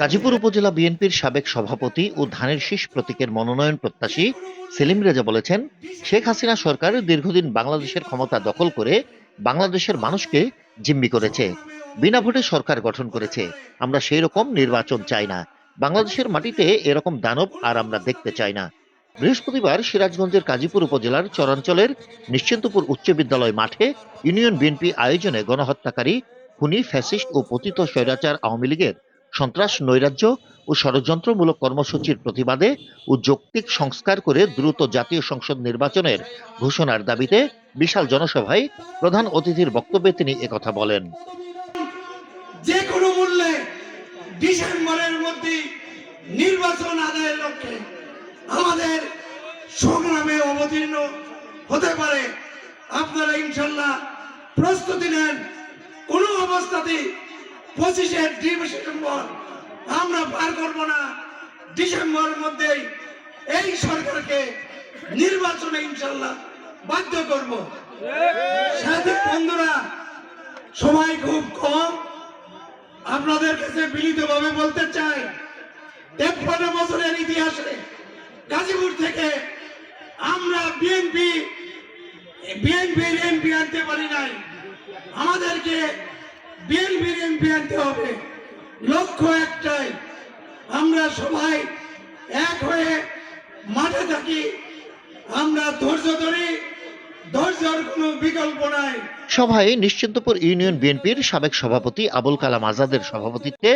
গাজীপুর উপজেলা বিএনপির সাবেক সভাপতি ও ধানের শীষ প্রতীকের মনোনয়ন প্রত্যাশী সেলিম রেজা বলেছেন, শেখ হাসিনা সরকার দীর্ঘদিন বাংলাদেশের ক্ষমতা দখল করে বাংলাদেশের মানুষকে জিম্মি করেছে। বিনা ভোটে সরকার গঠন করেছে। আমরা সেই রকম নির্বাচন চাই না। বাংলাদেশের মাটিতে এরকম দানব আর আমরা দেখতে চাই না। বৃহস্পতিবার সিরাজগঞ্জের কাজীপুর উপজেলার চরাঞ্চলের নিশ্চিন্তপুর উচ্চ বিদ্যালয় মাঠে ইউনিয়ন বিএনপি আয়োজনে গণহত্যাকারী, খুনি, ফ্যাসিস্ট ও পতিত স্বৈরাচার আওয়ামী লীগের সন্ত্রাস, নৈরাজ্য ও ষড়যন্ত্রমূলক কর্মসূচির প্রতিবাদে ও যৌক্তিক সংস্কার করে দ্রুত জাতীয় সংসদ নির্বাচনের ঘোষণার দাবিতে বিশাল জনসভায় প্রধান অতিথির বক্তব্যে তিনি একথা বলেন। যে কোনো মূল্যে ডিসেম্বরের মধ্যে নির্বাচন আদায়ের লক্ষ্যে আমাদের সংগ্রামে অবতীর্ণ হতে পারে। আপনারা ইনশাল্লাহ প্রস্তুতি নেন। কোনো অবস্থাতেই পঁচিশে ডিসেম্বর আমরা পার করব না। ডিসেম্বরের মধ্যেই এই সরকারকে নির্বাচনে ইনশাল্লাহ বাধ্য করব। সাথে বন্ধুরা, সময় খুব কম। আপনাদের কাছে বিনীতভাবে বলতে চাই, তেপ্পান্ন বছরের ইতিহাসে গাজীপুর থেকে আমরা বিএনপি, বিএনপির এমপি আনতে পারি নাই। আমাদেরকে বিএনপির এমপি আনতে হবে। লক্ষ্য একটাই, আমরা সবাই এক হয়ে মাঠে থাকি, আমরা ধৈর্য ধরি, ধৈর্যের কোনো বিকল্প নাই। সভায় নিশ্চিন্তপুর ইউনিয়ন বিএনপির সাবেক সভাপতি আবুল কালাম আজাদের সভাপতিত্বে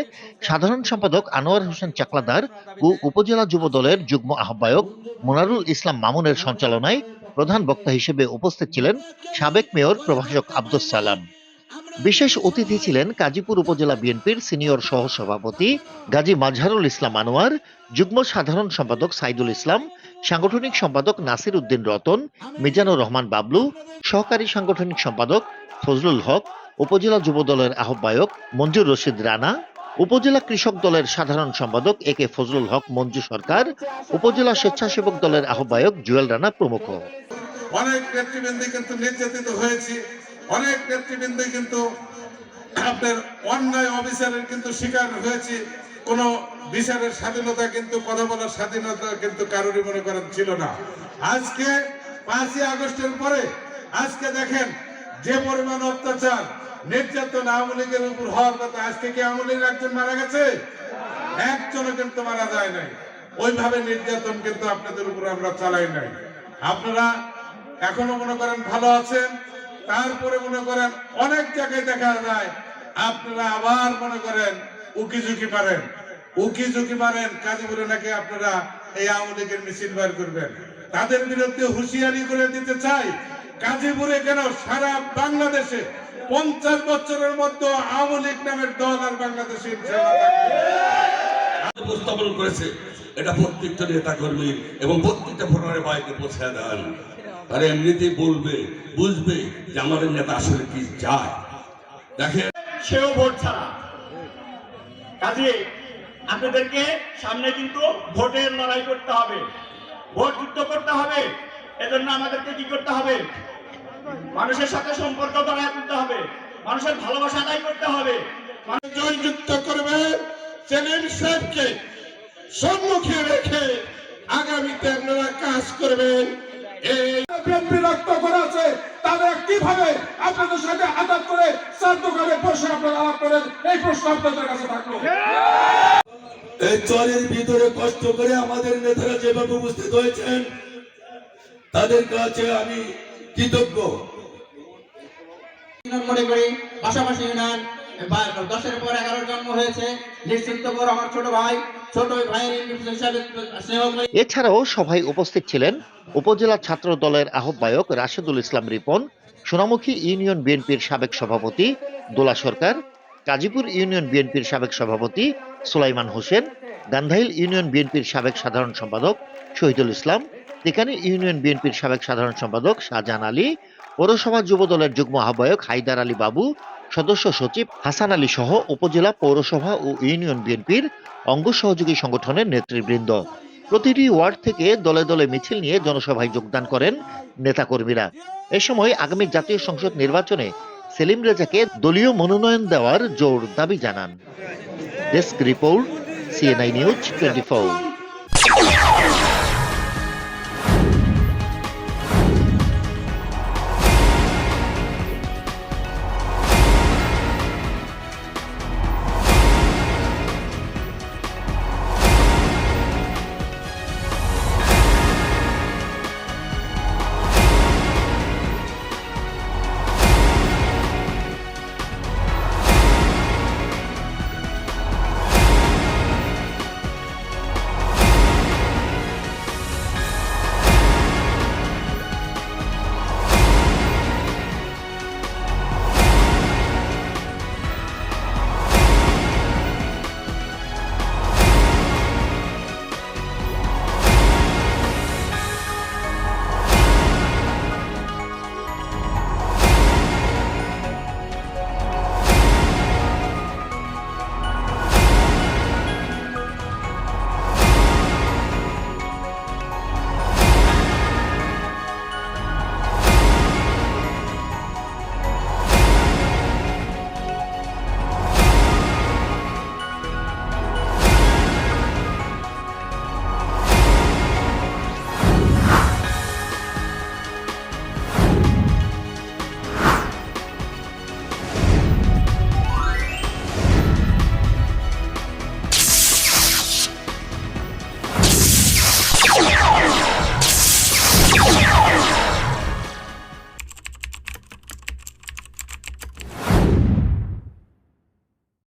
সাধারণ সম্পাদক আনোয়ার হোসেন চাকলাদার ও উপজেলা যুব দলের যুগ্ম আহ্বায়ক মোনারুল ইসলাম মামুনের সঞ্চালনায় প্রধান বক্তা হিসেবে উপস্থিত ছিলেন সাবেক মেয়র প্রভাষক আব্দুস সালাম। বিশেষ অতিথি ছিলেন কাজীপুর উপজেলা বিএনপির সিনিয়র সহসভাপতি গাজী মাজহারুল ইসলাম আনোয়ার, যুগ্ম সাধারণ সম্পাদক সাইদুল ইসলাম, সাংগঠনিক সম্পাদক নাসির উদ্দিন রতন, মিজানুর রহমান বাবলু, সহকারী সাংগঠনিক সম্পাদক ফজলুল হক, উপজেলা যুব দলের আহ্বায়ক মঞ্জুর রশিদ রানা, উপজেলা কৃষক দলের সাধারণ সম্পাদক এ কে ফজলুল হক, মঞ্জু সরকার, উপজেলা স্বেচ্ছাসেবক দলের আহ্বায়ক জুয়েল রানা প্রমুখ। অনেক নেতৃবৃন্দ কিন্তু নির্যাতিত হয়েছে। অনেক নেতৃবৃন্দ কিন্তু আপনার অন্যায় অবিচারের কিন্তু শিকার হয়েছে। কোন বিচারের স্বাধীনতা কিন্তু, কথা বলার স্বাধীনতা কিন্তু কারোরই মনে করেন ছিল না। আজকে পাঁচই আগস্টের পরে, আজকে দেখেন যে পরিমাণ অত্যাচার নির্যাতন আওয়ামী লীগের উপর হওয়ার কথা, আজকে কি আওয়ামী লীগের একজন মারা গেছে? একজনও কিন্তু মারা যায় নাই। ওইভাবে নির্যাতন কিন্তু আপনাদের উপর আমরা চালাই নাই। আপনারা এখনও মনে করেন ভালো আছেন? তারপরে মনে করেন অনেক জায়গায় দেখা যায়, আপনারা আবার মনে করেন উকি ঝুঁকি পারেন উকি ঝুঁকি পারেন কাজীপুরে নাকি আপনারা এই আওয়ামী লীগের মিছিল বের করবেন। তাদের বিরুদ্ধে হুঁশিয়ারি করে দিতে চাই গাজীপুরে কেন সারা বাংলাদেশে পঞ্চাশ বছরের মধ্যে আওয়ামী লীগ নামের দল আর বাংলাদেশে। উপস্থাপন করেছে এটা প্রত্যেকটা নেতা এবং প্রত্যেকটা ভোটারের বাইকে পৌঁছে দেন। তারা এমনিতেই বলবে, বুঝবে যে আমাদের নেতা আসলে কি চায়। দেখেন। সেও ভোট ছাড়া। কাজে আপনাদেরকে সামনে কিন্তু ভোটের লড়াই করতে হবে। ভোট যুদ্ধ করতে হবে। এজন্য আমাদেরকে কি করতে হবে? মানুষের সাথে সম্পর্ক গড়ে তুলতে হবে। মানুষের ভালোবাসা আদায় করতে হবে। মানুষ জয়যুক্ত করবেন সেলিম সাহেবকে সম্মুখে রেখে আগামীতে আপনারা কাজ করবেন। এই বিএনপি রক্ত করা আছে তারা কীভাবে আপনাদের সাথে আঘাত করে চার দোকানে বসে আপনারা আলাপ করেন? এই প্রশ্ন আপনাদের কাছে থাকল। এই চরের ভিতরে কষ্ট করে আমাদের নেতারা যেভাবে উপস্থিত হয়েছেন তাদের কাছে আমি কৃতজ্ঞ। মনে করি পাশাপাশি ইউনিয়ন দশের পর এগারো জন্ম হয়েছে। নিশ্চিন্ত করে আমার ছোট ভাই এছাড়াও সভায় উপস্থিত ছিলেন উপজেলা ছাত্র দলের আহ্বায়ক রাশেদুল ইসলাম রিপন, সোনামুখী ইউনিয়ন বিএনপির সাবেক সভাপতি দোলা সরকার, গাজীপুর ইউনিয়ন বিএনপির সাবেক সভাপতি সুলাইমান হোসেন, গান্ধাইল ইউনিয়ন বিএনপির সাবেক সাধারণ সম্পাদক শহীদুল ইসলাম তিকানি ইউনিয়ন বিএনপির সাবেক সাধারণ সম্পাদক শাহজাহান আলী, পৌরসভা যুব দলের যুগ্ম আহ্বায়ক হায়দার আলী বাবু সদস্য সচিব হাসান আলী সহ উপজেলা পৌরসভা ও ইউনিয়ন বিএনপির অঙ্গ সহযোগী সংগঠনের নেতৃবৃন্দ। প্রতিটি ওয়ার্ড থেকে দলে দলে মিছিল নিয়ে জনসভায় যোগদান করেন নেতাকর্মীরা। এ সময় আগামী জাতীয় সংসদ নির্বাচনে সেলিম রেজাকে দলীয় মনোনয়ন দেওয়ার জোর দাবি জানান। Desk report, CNI news twenty